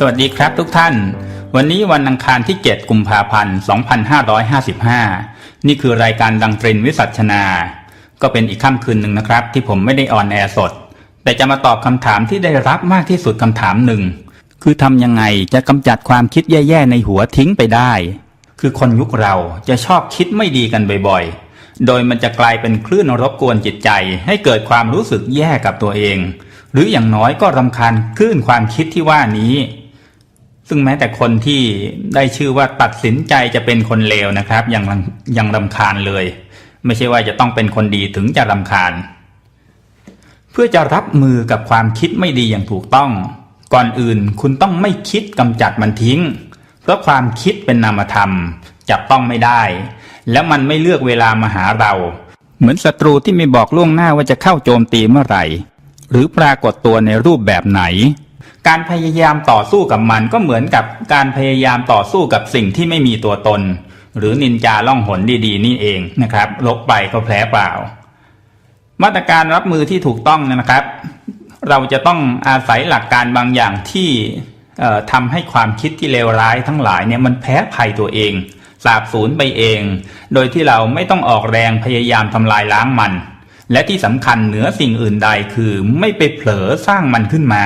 สวัสดีครับทุกท่าน วันนี้วันอังคารที่ 7 กุมภาพันธ์ 2555 นี่คือรายการดังตรินวิสัชนา ก็เป็นอีกค่ำคืนหนึ่งนะครับ ที่ผมไม่ได้ออนแอร์สด แต่จะมาตอบคำถามที่ได้รับมากที่สุดคำถามหนึ่ง คือทำยังไงจะกำจัดความคิดแย่ๆในหัวทิ้งไปได้ คือคนยุคเราจะชอบคิดไม่ดีกันบ่อยๆ โดยมันจะกลายเป็นคลื่นรบกวนจิตใจ ให้เกิดความรู้สึกแย่กับตัวเอง หรืออย่างน้อยก็รำคาญคลื่นความคิดที่ว่านี้ ซึ่งแม้แต่คนที่ได้ชื่อว่าตัดสินใจจะเป็นคนเลวนะครับ ยังยังรำคาญเลย ไม่ใช่ว่าจะต้องเป็นคนดีถึงจะรำคาญ เพื่อจะรับมือกับความคิดไม่ดีอย่างถูกต้อง ก่อนอื่นคุณต้องไม่คิดกำจัดมันทิ้ง เพราะความคิดเป็นนามธรรมจับต้องไม่ได้ แล้วมันไม่เลือกเวลามาหาเรา เหมือนศัตรูที่ไม่บอกล่วงหน้าว่าจะเข้าโจมตีเมื่อไหร่ หรือปรากฏตัวในรูปแบบไหน การพยายามต่อสู้กับมันก็เหมือนกับการพยายามต่อสู้กับสิ่งที่ไม่มีตัวตน หรือนินจาล่องหนดีๆ นี่เองนะครับลบไปก็แพ้เปล่า มาตรการรับมือที่ถูกต้องนะครับ เราจะต้องอาศัยหลักการบางอย่างที่ทำให้ความคิดที่เลวร้ายทั้งหลายเนี่ยมันแพ้ภัยตัวเองสาบสูญไปเอง โดยที่เราไม่ต้องออกแรงพยายามทำลายล้างมัน และที่สำคัญเหนือสิ่งอื่นใดคือไม่ไปเผลอสร้างมันขึ้นมา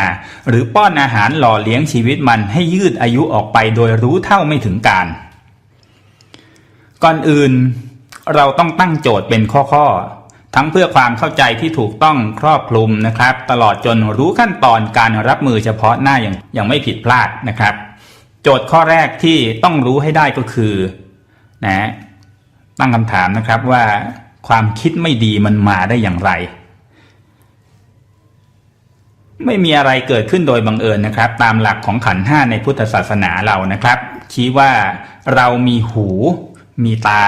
หรือป้อนอาหารหล่อเลี้ยงชีวิตมันให้ยืดอายุออกไปโดยรู้เท่าไม่ถึงการ ก่อนอื่น เราต้องตั้งโจทย์เป็นข้อๆ ทั้งเพื่อความเข้าใจที่ถูกต้องครอบคลุมนะครับ ตลอดจนรู้ขั้นตอนการรับมือเฉพาะหน้าอย่างอย่างไม่ผิดพลาดนะครับ โจทย์ข้อแรกที่ต้องรู้ให้ได้ก็คือนะตั้งคำถามนะครับว่า ความคิดไม่ดีมันมาได้อย่างไร ไม่มีอะไรเกิดขึ้นโดยบังเอิญนะครับ ตามหลักของขันห้าในพุทธศาสนาเรานะครับ ชี้ว่าเรามีหู มีตา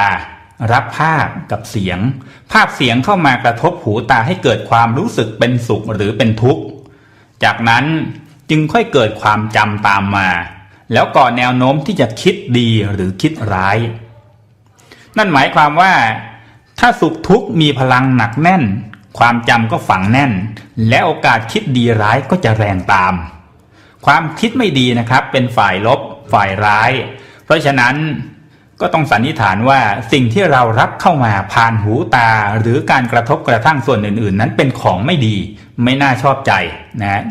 รับภาพกับเสียง ภาพเสียงเข้ามากระทบหูตาให้เกิดความรู้สึกเป็นสุขหรือเป็นทุกข์ จากนั้นจึงค่อยเกิดความจำตามมา แล้วก่อแนวโน้มที่จะคิดดีหรือคิดร้าย นั่นหมายความว่า ถ้าสุขทุกข์มีพลังหนักแน่น ความจำก็ฝังแน่น และโอกาสคิดดีร้ายก็จะแรงตาม ความคิดไม่ดีนะครับเป็นฝ่ายลบ ฝ่ายร้าย เพราะฉะนั้นก็ต้องสันนิษฐานว่าสิ่งที่เรารับเข้ามาผ่านหูตา หรือการกระทบกระทั่งส่วนอื่น ๆ นั้นเป็นของไม่ดี ไม่น่าชอบใจนะ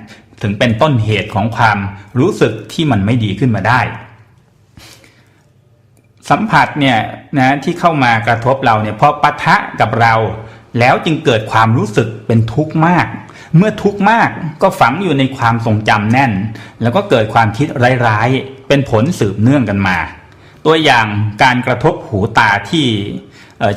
ถึงเป็นต้นเหตุของความรู้สึกที่มันไม่ดีขึ้นมาได้ สัมผัสเนี่ยนะที่เข้ามากระทบเราเนี่ยพอปะทะกับเราแล้วจึงเกิดความรู้สึกเป็นทุกข์มาก เมื่อทุกข์มากก็ฝังอยู่ในความทรงจำแน่น แล้วก็เกิดความคิดร้ายๆ เป็นผลสืบเนื่องกันมา ตัวอย่างการกระทบหูตาที่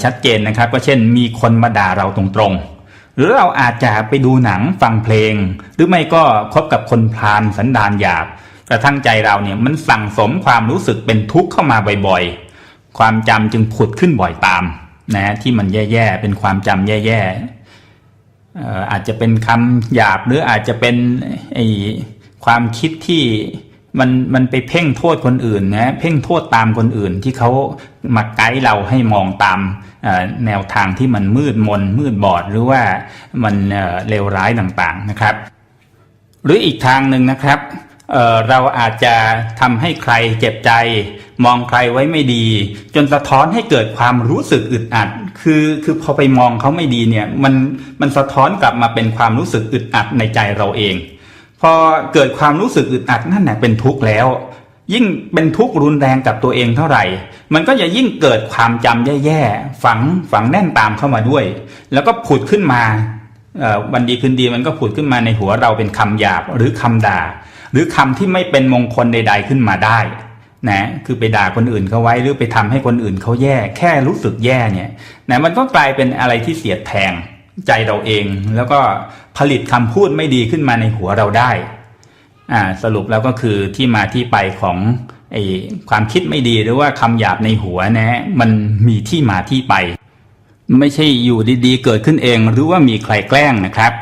ชัดเจนนะครับ ก็เช่นมีคนมาด่าเราตรงๆ หรือเราอาจจะไปดูหนังฟังเพลง หรือไม่ก็คบกับคนพาลสันดานหยาบ กระทั่งใจเราเนี่ยมันสั่งสมความรู้สึกเป็นทุกข์เข้ามาบ่อยๆ ความจำจึงผุดขึ้นบ่อยตามนะที่มันแย่ๆ เป็นความจำแย่ๆอออาจจะเป็นคำหยาบหรืออาจจะเป็นไอความคิดที่มันมันไปเพ่งโทษคนอื่นนะเพ่งโทษตามคนอื่นที่เขามาไกด์เราให้มองตามแนวทางที่มันมืดมนมืดบอดหรือว่ามันเเลวร้ายต่างๆนะครับ หรืออีกทางหนึ่งนะครับ เเราอาจจะทำให้ใครเจ็บใจ มองใครไว้ไม่ดี จนสะท้อนให้เกิดความรู้สึกอึดอัด คือคือพอไปมองเขาไม่ดีเนี่ยมันมันสะท้อนกลับมาเป็นความรู้สึกอึดอัดในใจเราเอง พอเกิดความรู้สึกอึดอัดนั่นแหละเป็นทุกข์แล้ว ยิ่งเป็นทุกข์รุนแรงกับตัวเองเท่าไหร่ มันก็จะยิ่งเกิดความจำแย่ๆฝังฝังแน่นตามเข้ามาด้วย แล้วก็ผุดขึ้นมา วันดีคืนดีมันก็ผุดขึ้นมาในหัวเราเป็นคำหยาบหรือคำด่า หรือคำที่ไม่เป็นมงคลใด ๆขึ้นมาได้นะคือไปด่าคนอื่นเขาไว้หรือไปทำให้คนอื่นเขาแย่แค่รู้สึกแย่เนี่ยนะมันก็กลายเป็นอะไรที่เสียดแทงใจเราเอง แล้วก็ผลิตคำพูดไม่ดีขึ้นมาในหัวเราได้อ่าสรุปแล้วก็คือที่มาที่ไปของไอความคิดไม่ดีหรือว่าคำหยาบในหัวนะมันมีที่มาที่ไป ไม่ใช่อยู่ดีๆ เกิดขึ้นเองหรือว่ามีใครแกล้งนะครับ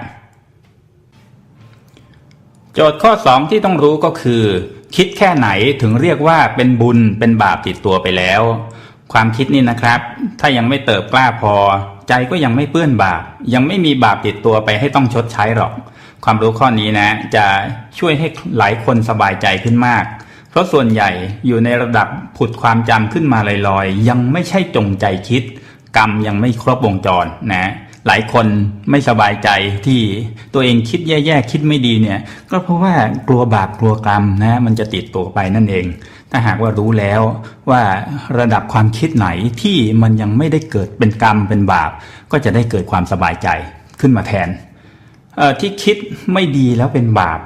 โจทย์ข้อ 2 ที่ต้องรู้ก็คือ คิดแค่ไหนถึงเรียกว่าเป็นบุญเป็นบาปติดตัวไปแล้ว ความคิดนี่นะครับ ถ้ายังไม่เติบกล้าพอ ใจก็ยังไม่เปื้อนบาป ยังไม่มีบาปติดตัวไปให้ต้องชดใช้หรอก ความรู้ข้อนี้นะ จะช่วยให้หลายคนสบายใจขึ้นมากเพราะส่วนใหญ่อยู่ในระดับผุดความจำขึ้นมาลอยๆ ยังไม่ใช่จงใจคิด กรรมยังไม่ครบวงจรนะหลายคนไม่สบายใจที่ตัวเองคิดแย่ๆคิดไม่ดีเนี่ย ก็เพราะว่ากลัวบาปกลัวกรรมนะมันจะติดตัวไปนั่นเอง ถ้าหากว่ารู้แล้วว่าระดับความคิดไหนที่มันยังไม่ได้เกิดเป็นกรรมเป็นบาป ก็จะได้เกิดความสบายใจขึ้นมาแทนที่คิดไม่ดีแล้วเป็นบาป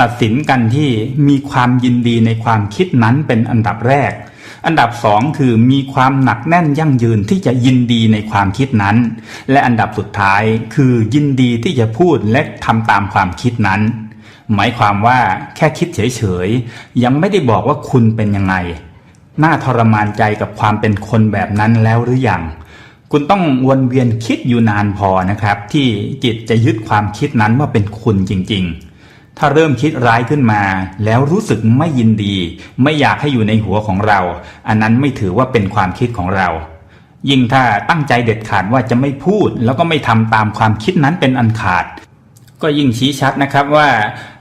ตัดสินกันที่มีความยินดีในความคิดนั้นเป็นอันดับแรก อันดับสองคือมีความหนักแน่นยั่งยืนที่จะยินดีในความคิดนั้น และอันดับสุดท้ายคือยินดีที่จะพูดและทำตามความคิดนั้น หมายความว่าแค่คิดเฉยๆ ยังไม่ได้บอกว่าคุณเป็นยังไง น่าทรมานใจกับความเป็นคนแบบนั้นแล้วหรือยัง คุณต้องวนเวียนคิดอยู่นานพอนะครับ ที่จิตจะยึดความคิดนั้นว่าเป็นคุณจริงๆ ถ้าเริ่มคิดร้ายขึ้นมา แล้วรู้สึกไม่ยินดี ไม่อยากให้อยู่ในหัวของเรา อันนั้นไม่ถือว่าเป็นความคิดของเรา ยิ่งถ้าตั้งใจเด็ดขาดว่าจะไม่พูด แล้วก็ไม่ทำตามความคิดนั้นเป็นอันขาด ก็ยิ่งชี้ชัดนะครับว่า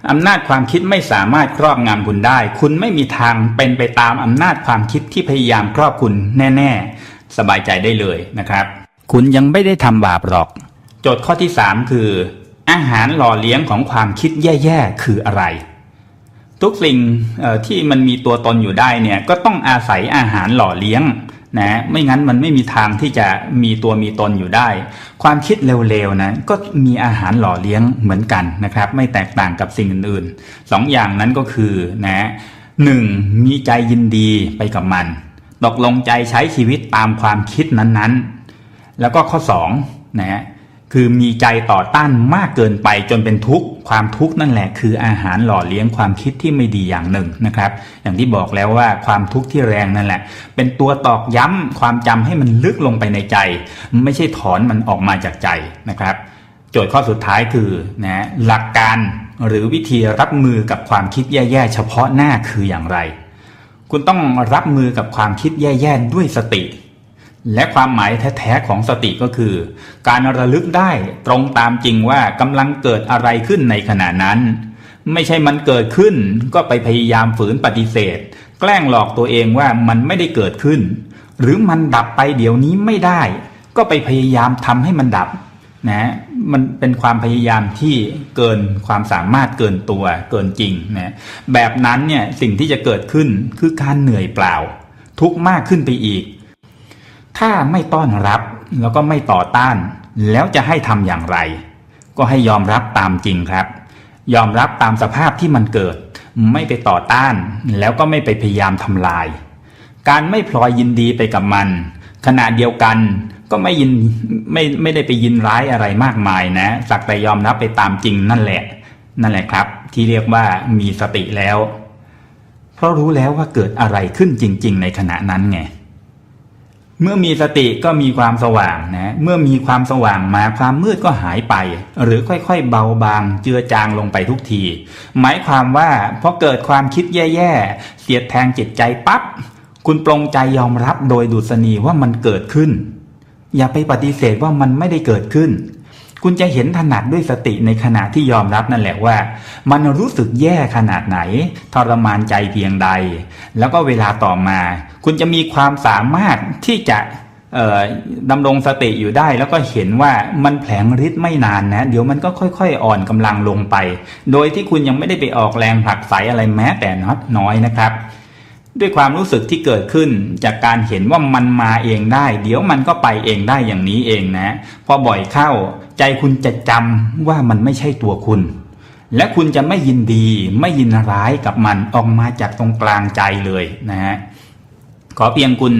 อำนาจความคิดไม่สามารถครอบงำคุณได้ คุณไม่มีทางเป็นไปตามอำนาจความคิดที่พยายามครอบคุณแน่ ๆ สบายใจได้เลยนะครับ คุณยังไม่ได้ทำบาปหรอก โจทย์ข้อที่ 3 คือ อาหารหล่อเลี้ยงของความคิดแย่ๆคืออะไร ทุกสิ่งที่มันมีตัวตนอยู่ได้เนี่ยก็ต้องอาศัยอาหารหล่อเลี้ยงนะไม่งั้นมันไม่มีทางที่จะมีตัวมีตนอยู่ได้ ความคิดเร็วๆนะก็มีอาหารหล่อเลี้ยงเหมือนกันนะครับ ไม่แตกต่างกับสิ่งอื่นๆสองอย่างนั้นก็คือนะหนึ่งมีใจยินดีไปกับมันตกลงใจใช้ชีวิตตามความคิดนั้นๆ แล้วก็ข้อสองนะฮะ คือมีใจต่อต้านมากเกินไปจนเป็นทุกข์ ความทุกข์นั่นแหละคืออาหารหล่อเลี้ยงความคิดที่ไม่ดีอย่างหนึ่งนะครับ อย่างที่บอกแล้วว่าความทุกข์ที่แรงนั่นแหละ เป็นตัวตอกย้ำความจำให้มันลึกลงไปในใจ ไม่ใช่ถอนมันออกมาจากใจนะครับ โจทย์ข้อสุดท้ายคือนะหลักการหรือวิธีรับมือกับความคิดแย่ๆเฉพาะหน้าคืออย่างไร คุณต้องรับมือกับความคิดแย่ๆด้วยสติ และความหมายแท้ๆของสติก็คือ การระลึกได้ตรงตามจริงว่ากำลังเกิดอะไรขึ้นในขณะนั้น ไม่ใช่มันเกิดขึ้นก็ไปพยายามฝืนปฏิเสธ แกล้งหลอกตัวเองว่ามันไม่ได้เกิดขึ้น หรือมันดับไปเดี๋ยวนี้ไม่ได้ ก็ไปพยายามทำให้มันดับนะมันเป็นความพยายามที่เกินความสามารถเกินตัวเกินจริงนะแบบนั้นเนี่ยสิ่งที่จะเกิดขึ้นคือการเหนื่อยเปล่า ทุกข์มากขึ้นไปอีก ถ้าไม่ต้อนรับแล้วก็ไม่ต่อต้าน แล้วจะให้ทำอย่างไร ก็ให้ยอมรับตามจริงครับ ยอมรับตามสภาพที่มันเกิด ไม่ไปต่อต้าน แล้วก็ไม่ไปพยายามทำลาย การไม่พลอยยินดีไปกับมัน ขณะเดียวกันก็ไม่ยินไม่ไม่ได้ไปยินร้ายอะไรมากมายนะ สักแต่ยอมรับไปตามจริงนั่นแหละ นั่นแหละครับ ที่เรียกว่ามีสติแล้ว เพราะรู้แล้วว่าเกิดอะไรขึ้นจริง ๆ ในขณะนั้นไง เมื่อมีสติก็มีความสว่างนะเมื่อมีความสว่างมาความมืดก็หายไป หรือค่อยๆเบาบางเจือจางลงไปทุกที หมายความว่าพอเกิดความคิดแย่ๆเสียดแทงจิตใจปั๊บคุณปรงใจยอมรับโดยดุษณีว่ามันเกิดขึ้น อย่าไปปฏิเสธว่ามันไม่ได้เกิดขึ้น คุณจะเห็นถนัดด้วยสติในขณะที่ยอมรับนั่นแหละว่า มันรู้สึกแย่ขนาดไหน ทรมานใจเพียงใด แล้วก็เวลาต่อมา คุณจะมีความสามารถที่จะดำรงสติอยู่ได้แล้วก็เห็นว่ามันแผลงฤทธิ์ไม่นานนะ เดี๋ยวมันก็ค่อยๆ อ่อนกำลังลงไป โดยที่คุณยังไม่ได้ไปออกแรงผลักไสอะไรแม้แต่น้อยนะครับ ด้วยความรู้สึกที่เกิดขึ้นจากการเห็นว่ามันมาเองได้ เดี๋ยวมันก็ไปเองได้อย่างนี้เองนะ พอบ่อยเข้า ใจคุณจะจำว่ามันไม่ใช่ตัวคุณ และคุณจะไม่ยินดีไม่ยินร้ายกับมันออกมาจากตรงกลางใจเลยนะฮะขอเพียงคุณ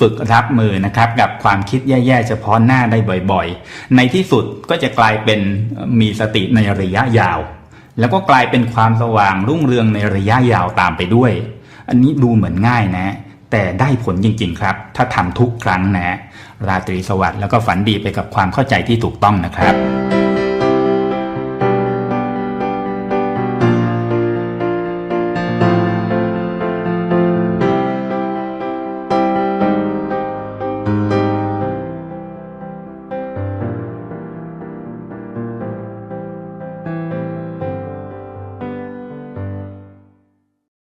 ฝึกรับมือนะครับ กับความคิดแย่ๆเฉพาะหน้าได้บ่อยๆ ในที่สุดก็จะกลายเป็นมีสติในระยะยาว แล้วก็กลายเป็นความสว่างรุ่งเรืองในระยะยาวตามไปด้วย อันนี้ดูเหมือนง่ายนะ แต่ได้ผลจริง ๆ ครับ ถ้าทำทุกครั้งนะ ราตรีสวัสดิ์แล้วก็ฝันดีไปกับความเข้าใจที่ถูกต้องนะครับ